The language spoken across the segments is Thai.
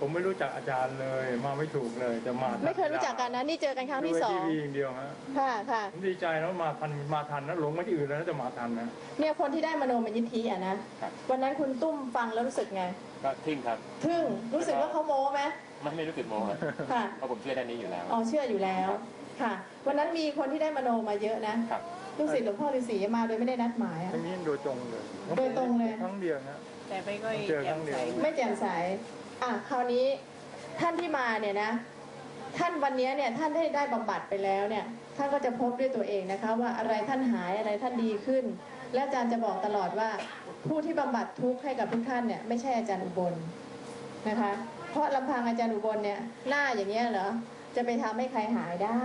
ผมไม่รู้จักอาจารย์เลย มาไม่ถูกเลยจะมาทันไม่เคยรู้จักกันนะนี่เจอกันครั้งที่สองดูในทีวีอย่างเดียวฮะค่ะค่ะผมดีใจแล้วมาทันมาทันนะหลงมาที่อื่นแล้วจะมาทันนะเนี่ยคนที่ได้มโนมยิทธิอะนะครับ วันนั้นคุณตุ้มฟังแล้วรู้สึกไงก็ทึ่งครับทึ่งรู้สึกว่าเขาโม้ไหมไม่ไม่รู้สึกโมครับค่ะเพราะผมเชื่อด้านนี้อยู่แล้ว อ๋อเชื่ออยู่แล้วค่ะ วันนั้นมีคนที่ได้มโนมาเยอะนะครับ ลูกศิษย์หลวงพ่อฤาษีมาโดยไม่ได้นัดหมายอะ ทั้งนี้โดยตรงเลยโดยตรงเลย ครั้งเดียวนะแต่ไม่ค่อยเจอคแจ่รั้มงเดีใสยวไม่แจ่มใส อะคราวนี้ท่านที่มาเนี่ยนะ ท่านวันนี้เนี่ยท่านได้ได้บำบัดไปแล้วเนี่ย ท่านก็จะพบด้วยตัวเองนะคะ ว่าอะไรท่านหายอะไรท่านดีขึ้น และอาจารย์จะบอกตลอดว่า ผู้ที่บำบัดทุกข์ให้กับทุกท่านเนี่ยไม่ใช่อาจารย์อุบลนะคะ เพราะลำพังอาจารย์อุบลเนี่ยหน้าอย่างเงี้ยเหรอจะไปทำให้ใครหายได้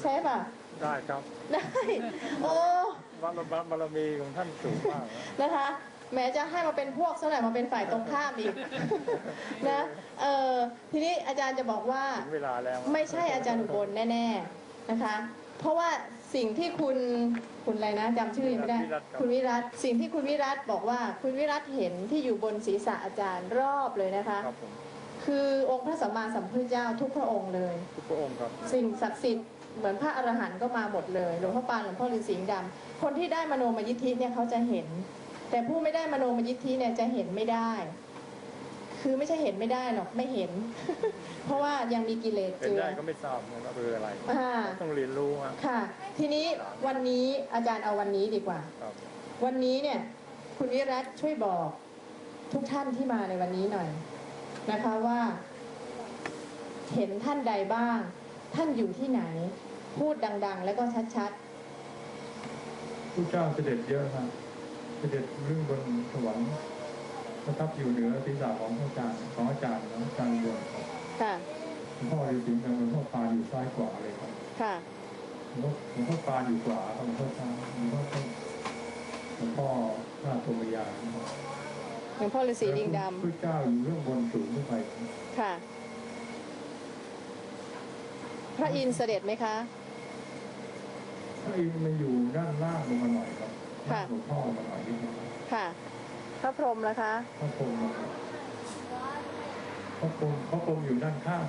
ใช่ป่ะได้ครับ ได้ โอ้บารมีบารมีของท่านสูงมากนะนะคะ แม้จะให้มาเป็นพวกซะหน่อยมาเป็นฝ่ายตรงข้ามอีก นะเออทีนี้อาจารย์จะบอกว่าถึงเวลาแล้วไม่ใช่อาจารย์อุบลแน่ๆนะคะ เพราะว่าสิ่งที่คุณคุณอะไรนะจำชื่อยังไม่ได้ คุณวิรัตสิ่งที่คุณวิรัตบอกว่าคุณวิรัตเห็นที่อยู่บนศีรษะอาจารย์รอบเลยนะคะครับผมคือองค์พระสัมมาสัมพุทธเจ้าทุกพระองค์เลย ทุกพระองค์ครับ สิ่งศักดิ์สิทธิ์เหมือนพระอรหันต์ก็มาหมดเลยหลวงพ่อปานหลวงพ่อฤาษีดำคนที่ได้มโนมยิทธิเนี่ยเขาจะเห็น แต่ผู้ไม่ได้มโนมยิทธิเนี่ยจะเห็นไม่ได้ คือไม่ใช่เห็นไม่ได้หรอกไม่เห็น เพราะว่ายังมีกิเลสเป็นเจือได้ก็ไม่ทราบเหมือนว่าคืออะไรอ่าต้องเรียนรู้ฮะค่ะ ทีนี้วันนี้อาจารย์เอาวันนี้ดีกว่าครับวันนี้เนี่ย คุณวิรัตช่วยบอกทุกท่านที่มาในวันนี้หน่อย นะคะว่า เห็นท่านใดบ้าง ท่านอยู่ที่ไหน พูดดัง ๆ แล้วก็ชัดผู้เจ้าเสด็จเยอะครับ เสด็จเรื่องบนสวรรค์ประทับอยู่เหนือศีรษะของพระอาจารย์ของอาจารย์แล้วอาจารย์บนครับๆค่ะหลวงพ่อฤาษีกับหลวงพ่อปานอยู่ซ้ายขวาเลยครับค่ะหลวงพ่อหลวงพ่อปานอยู่ขวาครับหลวงพ่อซ้ายหลวงพ่อต้นหลวงพ่อพระธรรมยานครับหลวงพ่อฤาษีลิงดพระเจ้าอยู่เรื่องบนสูงขึ้นไปครับำค่ะ พระอินทร์เสด็จไหมคะ พระอินทร์มันอยู่ด้านล่างลงมาหน่อยครับ ค่ะหลวงพ่อมาหน่อยนิดนึงค่ะ พระพรหมนะคะ พระพรหมพระพรหมพระพรหมอยู่ด้านข้าง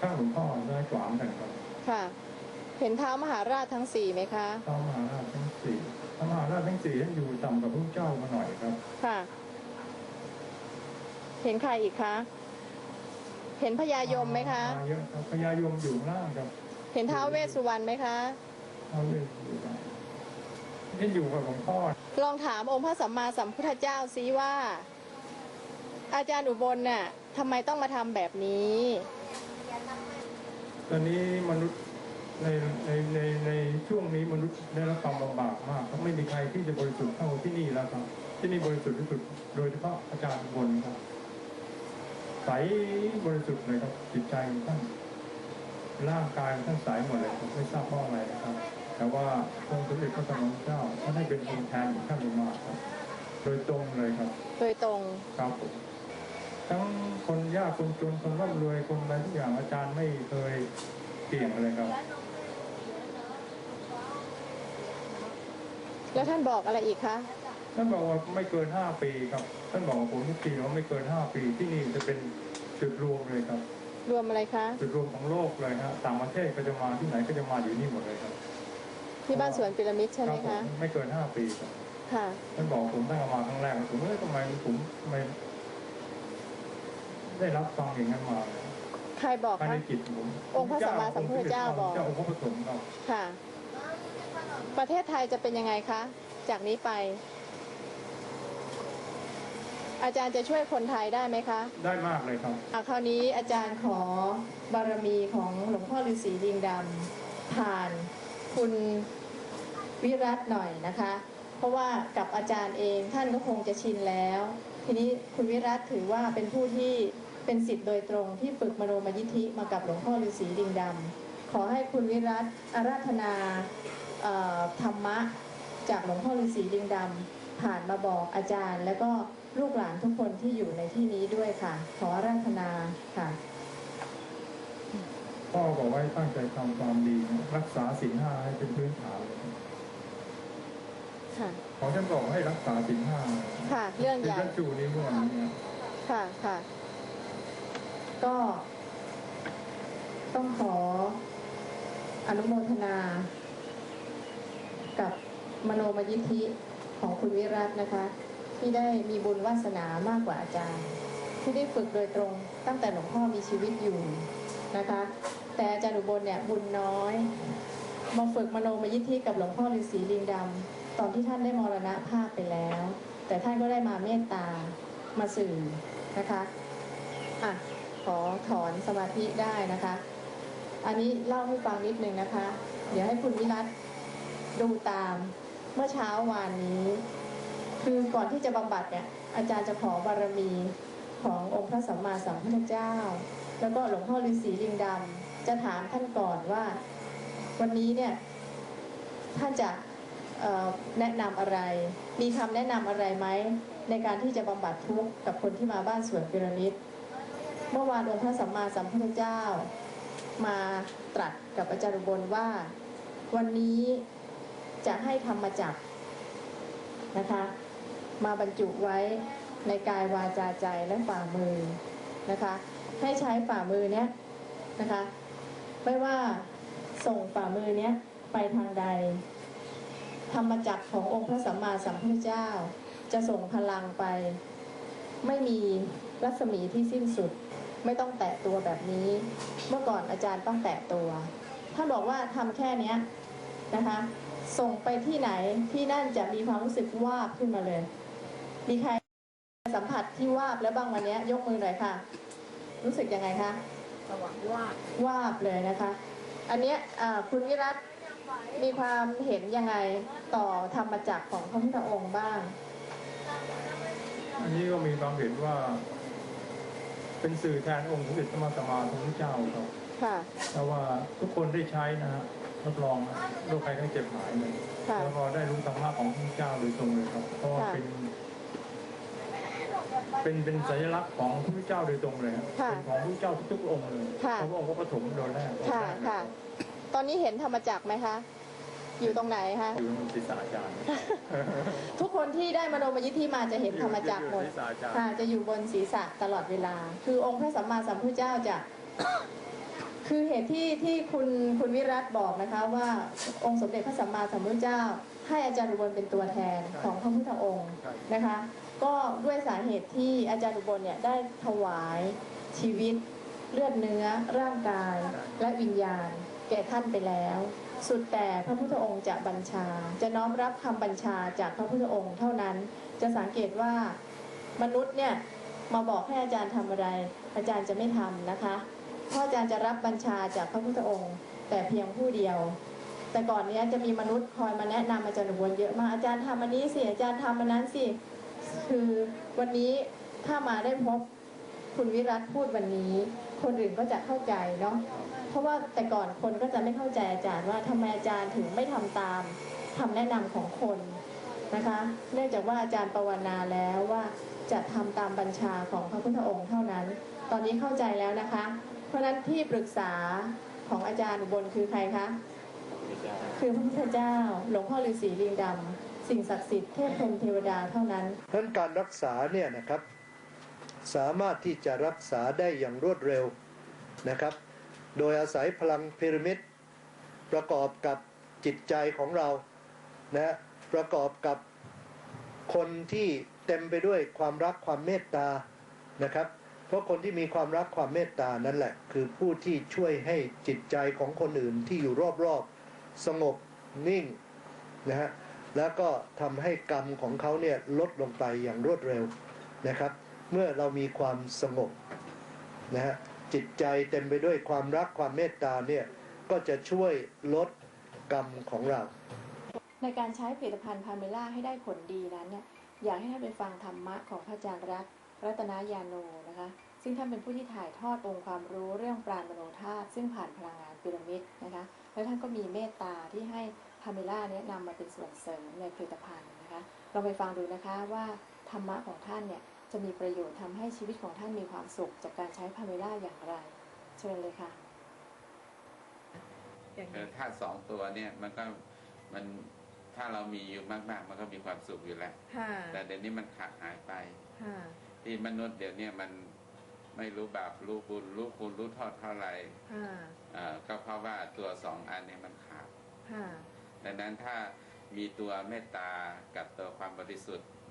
ข้างหลวงพ่อซ้ายขวาเหมือนกันครับค่ะ เห็นเท้ามหาราชทั้งสี่ไหมคะ พระมหาราชทั้งสี่พระมหาราชทั้งสี่ท่านอยู่ต่ำกับพระเจ้ามาหน่อยครับ ค่ะ เห็นใครอีกคะ เห็นพญายมไหมคะ มาเยอะครับพญายมอยู่ข้างล่างครับเห็นท้าวเวสสุวรรณไหมคะเขาเลยอยู่ได้ นี่อยู่กับหลวงพ่อ ลองถามองค์พระสัมมาสัมพุทธเจ้าซิว่า อาจารย์อุบลน่ะทำไมต้องมาทำแบบนี้ ตอนนี้มนุษย์ในในในในช่วงนี้มนุษย์ได้รับความลำบากมากครับไม่มีใครที่จะบริสุทธิ์เท่าที่นี่แล้วครับ ที่นี่บริสุทธิ์ที่สุดโดยเฉพาะอาจารย์บนครับใสบริสุทธิ์เลยครับจิตใจของท่านร่างกายของท่านใสหมดเลยผมไม่ทราบเพราะอะไรนะครับ แต่ว่าองค์สมเด็จพระสัมมาสัมพุทธเจ้าท่านให้เป็นองค์แทนของท่านลงมาครับ โดยตรงเลยครับ โดยตรงครับผมทั้งคนยากคนจนคนร่ำรวยคนอะไรทุกอย่างอาจารย์ไม่เคยเกี่ยงเลยครับ แล้วท่านบอกอะไรอีกคะท่านบอกว่าไม่เกินห้าปีครับ ท่านบอกกับผมทุกทีว่าไม่เกินห้าปีที่นี่จะเป็นจุดรวมเลยครับ รวมอะไรคะ จุดรวมของโลกเลยฮะต่างประเทศก็จะมาที่ไหนก็จะมาอยู่นี่หมดเลยครับ ที่บ้านสวนพีระมิดใช่ไหมรัคะบผมไม่เกินห้าปีครับค่ะท่านบอกผมตั้งแต่มาครั้งแรกผมเอ้ยทำไมผมไม่ได้รับฟังอย่างนั้นมาใครบอกภายคะในจิตผมองค์พระสัมมาสัมพุทธเจ้าบอกเจ้าองค์พระปฐมครับค่ะ ประเทศไทยจะเป็นยังไงคะ จากนี้ไป อาจารย์จะช่วยคนไทยได้ไหมคะ ได้มากเลยครับอะคราวนี้อาจารย์ขอบารมีของหลวงพ่อฤาษีลิงดำผ่านคุณ วิรัตหน่อยนะคะ เพราะว่ากับอาจารย์เองท่านก็คงจะชินแล้ว ทีนี้คุณวิรัตถือว่าเป็นผู้ที่เป็นสิทธิ์โดยตรงที่ฝึกมโนมยิทธิมากับหลวงพ่อฤาษีลิงดำขอให้คุณวิรัตอาราธนาธรรมะ จากหลวงพ่อฤาษีลิงดำผ่านมาบอกอาจารย์ แล้วก็ลูกหลานทุกคนที่อยู่ในที่นี้ด้วยค่ะ ขออาราธนาค่ะพ่อบอกไว้ตั้งใจทำความดี รักษาศีลห้าให้เป็นพื้นฐานเลย ค่ะ ขอท่านบอกให้รักษาศีลห้าค่ะ เรื่องที่ใหญ่ท่านจูนี้เมื่อวานนี้ค่ะค่ะ ก็ ต้องขออนุโมทนา กับมโนมยิทธิของคุณวิรัตนะคะ ที่ได้มีบุญวาสนามากกว่าอาจารย์ ที่ได้ฝึกโดยตรงตั้งแต่หลวงพ่อมีชีวิตอยู่นะคะ แต่อาจารย์อุบลเนี่ยบุญน้อย มาฝึกมโนมยิทธิกับหลวงพ่อฤาษีลิงดำ ตอนที่ท่านได้มรณภาพไปแล้ว แต่ท่านก็ได้มาเมตตามาสื่อนะคะอะขอถอนสมาธิได้นะคะ อันนี้เล่าให้ฟังนิดนึงนะคะ เดี๋ยวให้คุณวิรัตดูตามเมื่อเช้าวานนี้ คือก่อนที่จะบำบัดเนี่ยอาจารย์จะขอบารมีขององค์พระสัมมาสัมพุทธเจ้า แล้วก็หลวงพ่อฤาษีลิงดำจะถามท่านก่อนว่า วันนี้เนี่ยท่านจะ แนะนำอะไร มีคำแนะนำอะไรไหมในการที่จะบำบัดทุกข์กับคนที่มาบ้านสวนพีระมิดเมื่อวานองค์พระสัมมาสัมพุทธเจ้า มาตรัสกับอาจารย์บลว่า วันนี้จะให้ธรรมจักนะคะ มาบรรจุไว้ในกายวาจาใจและฝ่ามือนะคะ ให้ใช้ฝ่ามือเนี้ยนะคะ ไม่ว่าส่งฝ่ามือเนี้ยไปทางใด ธรรมจักรขององค์พระสัมมาสัมพุทธเจ้า จะส่งพลังไป ไม่มีรัศมีที่สิ้นสุด ไม่ต้องแตะตัวแบบนี้ เมื่อก่อนอาจารย์ต้องแตะตัวท่านบอกว่าทำแค่เนี้ยนะคะ ส่งไปที่ไหนที่นั่นจะมีความรู้สึกวาบขึ้นมาเลย มีใครสัมผัสที่วาบแล้วบ้างวันเนี้ยยกมือหน่อยค่ะ รู้สึกยังไงคะสว่างว่าบวาบเลยนะคะ อันเนี้ยอ่าคุณวิรัต มีความเห็นยังไงต่อธรรมจักรของพระพุทธองค์บ้าง อันนี้ก็มีความเห็นว่า เป็นสื่อแทนองค์สมเด็จพระมาสมมาพระเจ้าครับค่ะแต่ว่าทุกคนได้ใช้นะฮะรับรองนะโรคภัยไข้เจ็บหายเลยค่ะแล้วก็ได้รู้ธรรมะของพระเจ้าโดยตรงเลยครับเพราะว่าค่ะเป็น เป็นเป็นสัญลักษณ์ของพระเจ้าโดยตรงเลยครับค่ะเป็นของพระเจ้าทุกๆองค์เลยค่ะเพราะพระองค์ก็ประถมโดยแรกค่ะ องแรกเลยค่ะตอนนี้เห็นธรรมจักรไหมคะ อยู่ตรงไหนคะ อยู่ในศีรษะอาจารย์ ทุกคนที่ได้มโนมยิทธิมาจะเห็นธรรมจักรหมดอยู่ในศีรษะอาจารย์ค่ะจะอยู่บนศีรษะตลอดเวลา คือองค์พระสัมมาสัมพุทธเจ้าจะคือเหตุที่ที่คุณคุณวิรัตบอกนะคะ ว่าองค์สมเด็จพระสัมมาสัมพุทธเจ้า ให้อาจารย์อุบลเป็นตัวแทนของพระพุทธองค์ใช่นะคะ ก็ด้วยสาเหตุที่อาจารย์อุบลเนี่ยได้ถวายชีวิตเลือดเนื้อร่างกายและวิญญาณ แก่ท่านไปแล้ว สุดแต่พระพุทธองค์จะบัญชา จะน้อมรับคำบัญชาจากพระพุทธองค์เท่านั้น จะสังเกตว่ามนุษย์เนี่ยมาบอกให้อาจารย์ทำอะไร อาจารย์จะไม่ทำนะคะเพราะอาจารย์จะรับบัญชาจากพระพุทธองค์ แต่เพียงผู้เดียว แต่ก่อนเนี้ยจะมีมนุษย์คอยมาแนะนำอาจารย์อุบลเยอะมากอาจารย์ทำอันนี้สิอาจารย์ทำอันนั้นสิคือวันนี้ถ้ามาได้พบคุณวิรัตพูดวันนี้ คนอื่นก็จะเข้าใจเนาะเพราะว่าแต่ก่อนคนก็จะไม่เข้าใจอาจารย์ว่าทำไมอาจารย์ถึงไม่ทำตามคำแนะนำของคนนะคะ เนื่องจากว่าอาจารย์ปวารณาแล้วว่าจะทำตามบัญชาของพระพุทธองค์เท่านั้น ตอนนี้เข้าใจแล้วนะคะ เพราะฉะนั้นที่ปรึกษาของอาจารย์บลคือใครคะคือพระพุทธเจ้า หลวงพ่อฤาษีลิงดำสิ่งศักดิ์สิทธิ์เทพพรมเทวดาเท่านั้นเพราะฉะนั้นการรักษาเนี่ยนะครับ สามารถที่จะรักษาได้อย่างรวดเร็วนะครับ โดยอาศัยพลังพีระมิดประกอบกับจิตใจของเรานะประกอบกับคนที่เต็มไปด้วยความรักความเมตตานะครับ เพราะคนที่มีความรักความเมตตานั่นแหละ คือผู้ที่ช่วยให้จิตใจของคนอื่นที่อยู่รอบๆสงบนิ่งนะฮะแล้วก็ทำให้กรรมของเขาเนี่ยลดลงไปอย่างรวดเร็วนะครับ เมื่อเรามีความสงบนะฮะจิตใจเต็มไปด้วยความรักความเมตตาเนี่ยก็จะช่วยลดกรรมของเรา ในการใช้ผลิตภัณฑ์พาเมล่าให้ได้ผลดีนั้นเนี่ยอยากให้ท่านไปฟังธรรมะของพระอาจารย์รัตน์รัตนายาโนนะคะ ซึ่งท่านเป็นผู้ที่ถ่ายทอดองค์ความรู้เรื่องปราณมโนธาตุซึ่งผ่านพลังงานพีระมิดนะคะ แล้วท่านก็มีเมตตาที่ให้พาเมล่าเนี่ยนำมาเป็นส่วนเสริมในผลิตภัณฑ์นะคะลองไปฟังดูนะคะว่าธรรมะของท่านเนี่ย จะมีประโยชน์ทำให้ชีวิตของท่านมีความสุข จากการใช้พาเมล่าอย่างไร เชิญเลยค่ะอย่างเอนี้อธาตุสองตัวเนี่ยมันก็มันถ้าเรามีอยู่มาก ๆ มันก็มีความสุขอยู่แล้วค่ะแต่เดี๋ยวนี้มันขาดหายไปค่ะที่มนุษย์เดี๋ยวเนี้มันไม่รู้บาปรู้บุญรู้คุณรู้โทอดเท่าไหร่ค่ะเอ่อก็เพราะว่าตัวสองอันนี้มันขาดค่ะดังนั้นถ้ามีตัวเมตตากับตัวความบริสุทธิ์อยู่